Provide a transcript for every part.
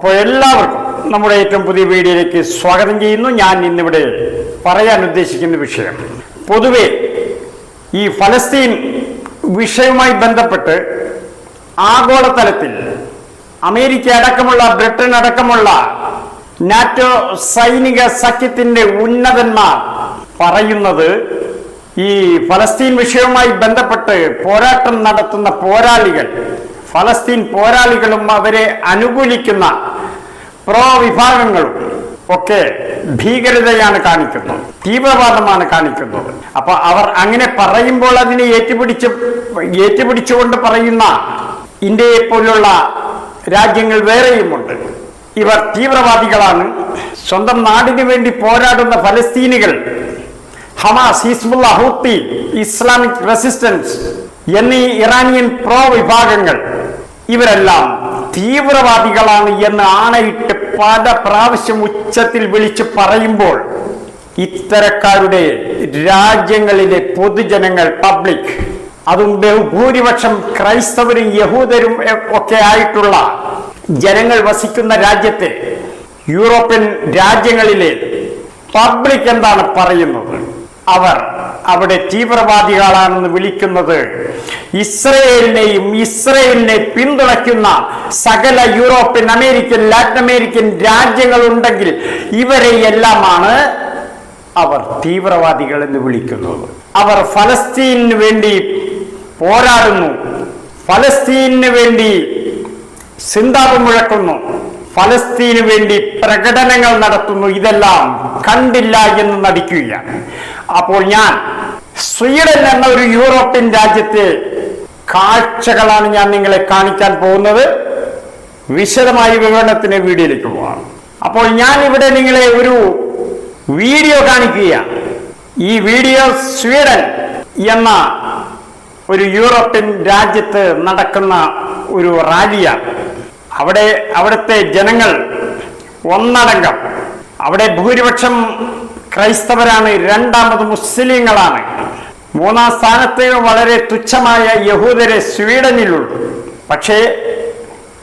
അപ്പോൾ എല്ലാവർക്കും നമ്മുടെ ഏറ്റവും പുതിയ വീഡിയോയിലേക്ക് സ്വാഗതം ചെയ്യുന്നു. ഞാൻ ഇന്നിവിടെ പറയാൻ ഉദ്ദേശിക്കുന്ന വിഷയം. പൊതുവെ ഈ ഫലസ്തീൻ വിഷയവുമായി ബന്ധപ്പെട്ട് ആഗോളതലത്തിൽ അമേരിക്ക അടക്കമുള്ള ബ്രിട്ടൻ അടക്കമുള്ള നാറ്റോ സൈനിക സഖ്യത്തിന്റെ ഉന്നതന്മാർ പറയുന്നത് ഈ ഫലസ്തീൻ വിഷയവുമായി ബന്ധപ്പെട്ട് പോരാട്ടം നടത്തുന്ന പോരാളികൾ ഫലസ്തീൻ പോരാളികളും അവരെ അനുകൂലിക്കുന്ന പ്രോ വിഭാഗങ്ങളും ഒക്കെ ഭീകരതയാണ് കാണിക്കുന്നത് തീവ്രവാദമാണ് കാണിക്കുന്നത്. അപ്പൊ അവർ അങ്ങനെ പറയുമ്പോൾ അതിനെ ഏറ്റുപിടിച്ച് ഏറ്റുപിടിച്ചുകൊണ്ട് പറയുന്ന ഇന്ത്യയെ പോലുള്ള രാജ്യങ്ങൾ വേറെയുമുണ്ട്. ഇവർ തീവ്രവാദികളാണ്. സ്വന്തം നാടിനു വേണ്ടി പോരാടുന്ന ഫലസ്തീനികൾ Hamas Hezbollah Houthi Islamic resistance എന്നീ ഇറാനിയൻ പ്രോ വിഭാഗങ്ങൾ ഇവരെല്ലാം തീവ്രവാദികളാണ് എന്ന് ആണയിട്ട് പല പ്രാവശ്യം ഉച്ചത്തിൽ വിളിച്ച് പറയുമ്പോൾ ഇത്തരക്കാരുടെ രാജ്യങ്ങളിലെ പൊതുജനങ്ങൾ പബ്ലിക് അതും ബഹുഭൂരിപക്ഷം ക്രൈസ്തവരും യഹൂദരും ഒക്കെ ആയിട്ടുള്ള ജനങ്ങൾ വസിക്കുന്ന രാജ്യത്തെ യൂറോപ്യൻ രാജ്യങ്ങളിലെ പബ്ലിക് എന്താണ് പറയുന്നത്? അവർ അവിടെ തീവ്രവാദികളാണെന്ന് വിളിക്കുന്നത്. ഇസ്രയേലിനെയും ഇസ്രയേലിനെ പിന്തുണയ്ക്കുന്ന സകല യൂറോപ്യൻ അമേരിക്കൻ ലാറ്റിൻ അമേരിക്കൻ രാജ്യങ്ങളുണ്ടെങ്കിൽ ഇവരെ എല്ലാമാണ് അവർ തീവ്രവാദികൾ എന്ന് വിളിക്കുന്നത്. അവർ ഫലസ്തീനു വേണ്ടി പോരാടുന്നു. ഫലസ്തീനു വേണ്ടി സിന്താപം മുഴക്കുന്നു. ഫലസ്തീനു വേണ്ടി പ്രകടനങ്ങൾ നടത്തുന്നു ഇതെല്ലാം കണ്ടില്ല എന്ന് നടിക്കുകയാണ്. അപ്പോൾ ഞാൻ സ്വീഡൻ എന്ന ഒരു യൂറോപ്യൻ രാജ്യത്തെ കാഴ്ചകളാണ് ഞാൻ നിങ്ങളെ കാണിക്കാൻ പോകുന്നത്. വിശദമായി വിവരണത്തിന് വീഡിയോയിലേക്ക് പോവാം. അപ്പോൾ ഞാൻ ഇവിടെ നിങ്ങളെ ഒരു വീഡിയോ കാണിക്കുകയാണ്. ഈ വീഡിയോ സ്വീഡൻ എന്ന ഒരു യൂറോപ്യൻ രാജ്യത്ത് നടക്കുന്ന ഒരു റാലിയാണ്. അവിടെ അവിടുത്തെ ജനങ്ങൾ ഒന്നടങ്കം. അവിടെ ഭൂരിപക്ഷം ക്രൈസ്തവരാണ് രണ്ടാമത് മുസ്ലിങ്ങളാണ്. മൂന്നാം സ്ഥാനത്ത് വളരെ തുച്ഛമായ യഹൂദരെ സ്വീഡനിലുള്ളൂ. പക്ഷേ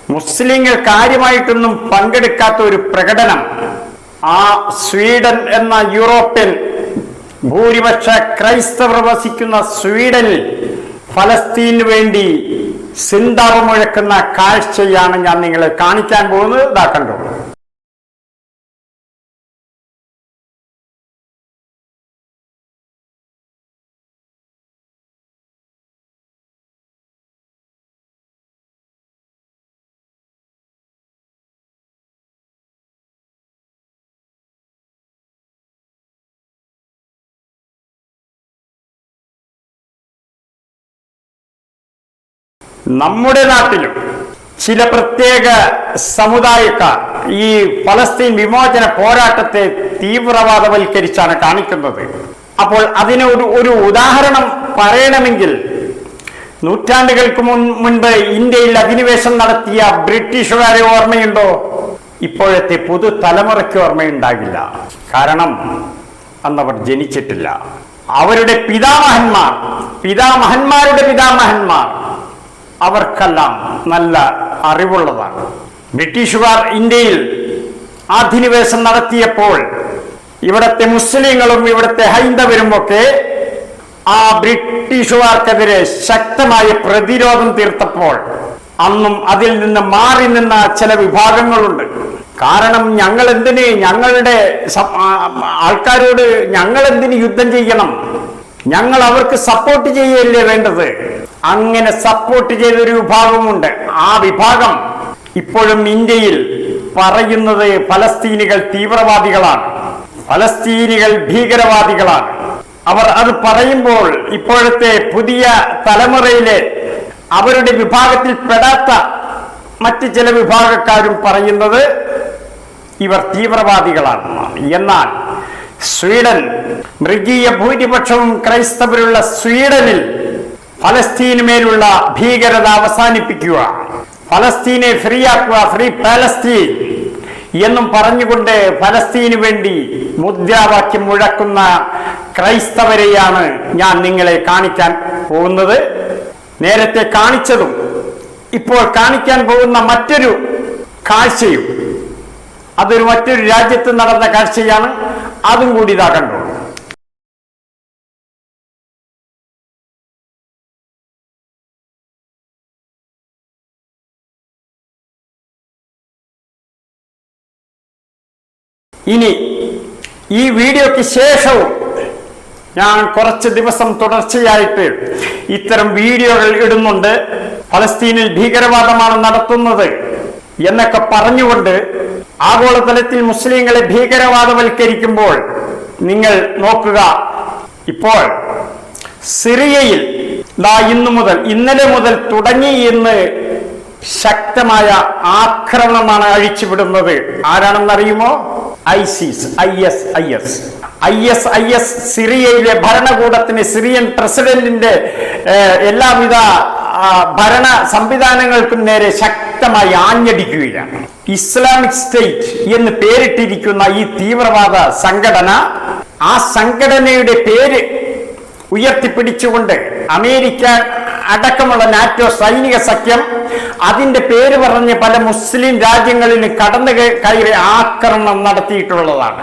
മുസ്ലിങ്ങൾ കാര്യമായിട്ടൊന്നും പങ്കെടുക്കാത്ത ഒരു പ്രകടനം ആ സ്വീഡൻ എന്ന യൂറോപ്യൻ ഭൂരിപക്ഷ ക്രൈസ്തവർ വസിക്കുന്ന സ്വീഡനിൽ ഫലസ്തീനു വേണ്ടി സിന്താവ് മുഴക്കുന്ന കാഴ്ചയാണ് ഞാൻ നിങ്ങളെ കാണിക്കാൻ പോകുന്നത്. ഇതാ നമ്മുടെ നാട്ടിലും ചില പ്രത്യേക സമുദായക്കാർ ഈ ഫലസ്തീൻ വിമോചന പോരാട്ടത്തെ തീവ്രവാദവൽക്കരിച്ചാണ് കാണിക്കുന്നത്. അപ്പോൾ അതിന് ഒരു ഒരു ഉദാഹരണം പറയണമെങ്കിൽ നൂറ്റാണ്ടുകൾക്ക് മുൻ മുൻപ് ഇന്ത്യയിൽ അധിനിവേശം നടത്തിയ ബ്രിട്ടീഷുകാരെ ഓർമ്മയുണ്ടോ? ഇപ്പോഴത്തെ പുതുതലമുറയ്ക്ക് ഓർമ്മയുണ്ടാകില്ല. കാരണം അന്നവർ ജനിച്ചിട്ടില്ല. അവരുടെ പിതാമഹന്മാർ പിതാമഹന്മാരുടെ പിതാമഹന്മാർ അവർക്കെല്ലാം നല്ല അറിവുള്ളതാണ്. ബ്രിട്ടീഷുകാർ ഇന്ത്യയിൽ അധിനിവേശം നടത്തിയപ്പോൾ ഇവിടത്തെ മുസ്ലിങ്ങളും ഇവിടുത്തെ ഹൈന്ദവരും ഒക്കെ ആ ബ്രിട്ടീഷുകാർക്കെതിരെ ശക്തമായ പ്രതിരോധം തീർത്തപ്പോൾ അന്നും അതിൽ നിന്ന് മാറി നിന്ന ചില വിഭാഗങ്ങളുണ്ട്. കാരണം ഞങ്ങൾ എന്തിന് ഞങ്ങളുടെ ആൾക്കാരോട് ഞങ്ങൾ എന്തിന് യുദ്ധം ചെയ്യണം? ഞങ്ങൾ അവർക്ക് സപ്പോർട്ട് ചെയ്യല്ലേ വേണ്ടത്? അങ്ങനെ സപ്പോർട്ട് ചെയ്തൊരു വിഭാഗമുണ്ട്. ആ വിഭാഗം ഇപ്പോഴും ഇന്ത്യയിൽ പറയുന്നത് ഫലസ്തീനികൾ തീവ്രവാദികളാണ്. ഫലസ്തീനികൾ ഭീകരവാദികളാണ്. അവർ അത് പറയുമ്പോൾ ഇപ്പോഴത്തെ പുതിയ തലമുറയിലെ അവരുടെ വിഭാഗത്തിൽ പെടാത്ത മറ്റ് ചില വിഭാഗക്കാരും പറയുന്നത് ഇവർ തീവ്രവാദികളാണ്. എന്നാൽ സ്വീഡൻ മൃഗീയ ഭൂരിപക്ഷവും ക്രൈസ്തവരുള്ള സ്വീഡനിൽ ഫലസ്തീന് മേലുള്ള ഭീകരത അവസാനിപ്പിക്കുക. ഫലസ്തീനെ ഫ്രീ ആക്കുക ഫ്രീ പാലസ്തീൻ എന്നും പറഞ്ഞുകൊണ്ട് ഫലസ്തീന് വേണ്ടി മുദ്രാവാക്യം മുഴക്കുന്ന ക്രൈസ്തവരെയാണ് ഞാൻ നിങ്ങളെ കാണിക്കാൻ പോകുന്നത്. നേരത്തെ കാണിച്ചതും ഇപ്പോൾ കാണിക്കാൻ പോകുന്ന മറ്റൊരു കാഴ്ചയും. അതൊരു മറ്റൊരു രാജ്യത്ത് നടന്ന കാഴ്ചയാണ്. അതും കൂടി ഇതാ കണ്ടോളൂ ഈ വീഡിയോയ്ക്ക് ശേഷവും ഞാൻ കുറച്ച് ദിവസം തുടർച്ചയായിട്ട് ഇത്തരം വീഡിയോകൾ ഇടുന്നുണ്ട്. ഫലസ്തീനിൽ ഭീകരവാദമാണ് നടത്തുന്നത് എന്നൊക്കെ പറഞ്ഞുകൊണ്ട് ആഗോളതലത്തിൽ മുസ്ലിങ്ങളെ ഭീകരവാദവൽക്കരിക്കുമ്പോൾ നിങ്ങൾ നോക്കുക. ഇപ്പോൾ സിറിയയിൽ ദാ ഇന്നു മുതൽ ഇന്നലെ മുതൽ തുടങ്ങി ഇന്ന് ശക്തമായ ആക്രമണമാണ് അഴിച്ചുവിടുന്നത്. ആരാണെന്നറിയുമോ? ISIS I S I S. I S I S സിറിയയിലെ ഭരണകൂടത്തിന് സിറിയൻ പ്രസിഡന്റിന്റെ എല്ലാവിധ ഭരണ സംവിധാനങ്ങൾക്കും നേരെ ശക്തമായി ആഞ്ഞടിക്കുകയാണ്. ഇസ്ലാമിക് സ്റ്റേറ്റ് എന്ന് പേരിട്ടിരിക്കുന്ന ഈ തീവ്രവാദ സംഘടന ആ സംഘടനയുടെ പേര് ഉയർത്തിപ്പിടിച്ചുകൊണ്ട് അമേരിക്ക അടക്കമുള്ള നാറ്റോ സൈനിക സഖ്യം അതിന്റെ പേര് പറഞ്ഞ് പല മുസ്ലിം രാജ്യങ്ങളിൽ കടന്നു കയറി ആക്രമണം നടത്തിയിട്ടുള്ളതാണ്.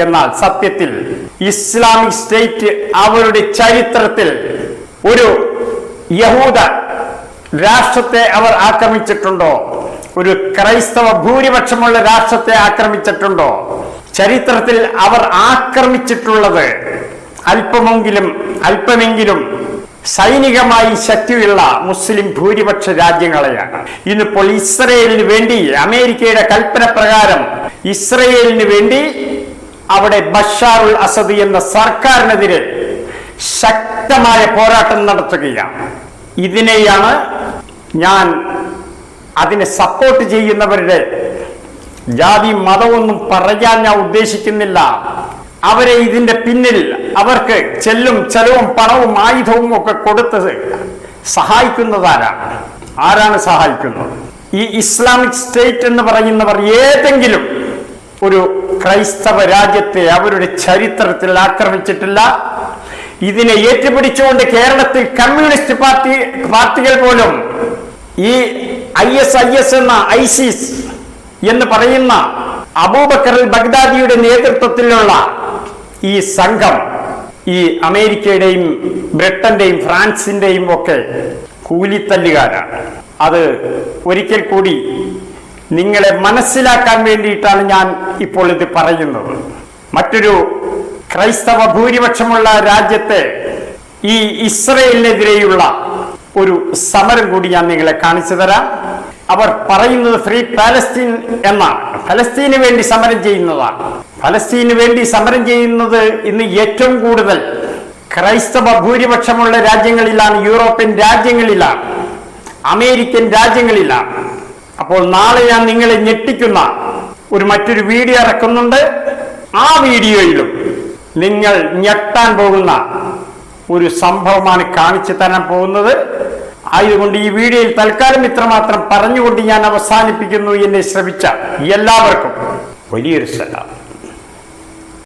എന്നാൽ സത്യത്തിൽ ഇസ്ലാമിക് സ്റ്റേറ്റ് അവരുടെ ചരിത്രത്തിൽ ഒരു യഹൂദ രാഷ്ട്രത്തെ അവർ ആക്രമിച്ചിട്ടുണ്ടോ? ഒരു ക്രൈസ്തവ ഭൂരിപക്ഷമുള്ള രാഷ്ട്രത്തെ ആക്രമിച്ചിട്ടുണ്ടോ? ചരിത്രത്തിൽ അവർ ആക്രമിച്ചിട്ടുള്ളത് അല്പമെങ്കിലും അല്പമെങ്കിലും സൈനികമായി ശക്തിയുള്ള മുസ്ലിം ഭൂരിപക്ഷ രാജ്യങ്ങളെയാണ്. ഇന്നിപ്പോൾ ഇസ്രയേലിന് വേണ്ടി അമേരിക്കയുടെ കൽപ്പന പ്രകാരം ഇസ്രയേലിന് വേണ്ടി അവിടെ ബഷാറുൽ അസദ് എന്ന സർക്കാരിനെതിരെ ശക്തമായ പോരാട്ടം നടത്തുകയാണ്. ഇതിനെയാണ് ഞാൻ അതിനെ സപ്പോർട്ട് ചെയ്യുന്നവരുടെ ജാതി മതമൊന്നും പറയാൻ ഞാൻ ഉദ്ദേശിക്കുന്നില്ല. അവരെ ഇതിന്റെ പിന്നിൽ അവർക്ക് ചെല്ലും ചെലവും പണവും ആയുധവും ഒക്കെ കൊടുത്തത് സഹായിക്കുന്നതാരാണ് ആരാണ് സഹായിക്കുന്നത്? ഈ ഇസ്ലാമിക് സ്റ്റേറ്റ് എന്ന് പറയുന്നവർ ഏതെങ്കിലും ഒരു ക്രൈസ്തവ രാജ്യത്തെ അവരുടെ ചരിത്രത്തിൽ ആക്രമിച്ചിട്ടില്ല. ഇതിനെ ഏറ്റുപിടിച്ചുകൊണ്ട് കേരളത്തിൽ കമ്മ്യൂണിസ്റ്റ് പാർട്ടി പാർട്ടികൾ പോലും ഈ ഐ എസ് ഐ എസ് എന്ന ഐസിസ് എന്ന് പറയുന്ന അബൂബക്കർ ബഗ്ദാദിയുടെ നേതൃത്വത്തിലുള്ള ഈ സംഘം ഈ അമേരിക്കയുടെയും ബ്രിട്ടന്റെയും ഫ്രാൻസിന്റെയും ഒക്കെ കൂലിത്തല്ലുകാരാണ്. അത് ഒരിക്കൽ കൂടി നിങ്ങളെ മനസ്സിലാക്കാൻ വേണ്ടിയിട്ടാണ് ഞാൻ ഇപ്പോൾ ഇത് പറയുന്നത്. മറ്റൊരു ക്രൈസ്തവ ഭൂരിപക്ഷമുള്ള രാജ്യത്തെ ഈ ഇസ്രയേലിനെതിരെയുള്ള ഒരു സമരം കൂടി ഞാൻ നിങ്ങളെ കാണിച്ചു തരാം. അവർ പറയുന്നത് ഫ്രീ പാലസ്തീൻ എന്നാണ്. ഫലസ്തീന് വേണ്ടി സമരം ചെയ്യുന്നതാണ്. ഫലസ്തീന് വേണ്ടി സമരം ചെയ്യുന്നത് ഇന്ന് ഏറ്റവും കൂടുതൽ ക്രൈസ്തവ ഭൂരിപക്ഷമുള്ള രാജ്യങ്ങളിലാണ് യൂറോപ്യൻ രാജ്യങ്ങളിലാണ് അമേരിക്കൻ രാജ്യങ്ങളിലാണ്. അപ്പോൾ നാളെ ഞാൻ നിങ്ങളെ ഞെട്ടിക്കുന്ന ഒരു മറ്റൊരു വീഡിയോ ഇറക്കുന്നുണ്ട്. ആ വീഡിയോയിലും നിങ്ങൾ ഞെട്ടാൻ പോകുന്ന ഒരു സംഭവമാണ് കാണിച്ചു തരാൻ പോകുന്നത്. ആയതുകൊണ്ട് ഈ വീഡിയോയിൽ തൽക്കാലം ഇത്രമാത്രം പറഞ്ഞുകൊണ്ട് ഞാൻ അവസാനിപ്പിക്കുന്നു. എന്നെ ശ്രമിച്ച എല്ലാവർക്കും വലിയൊരു സലാം.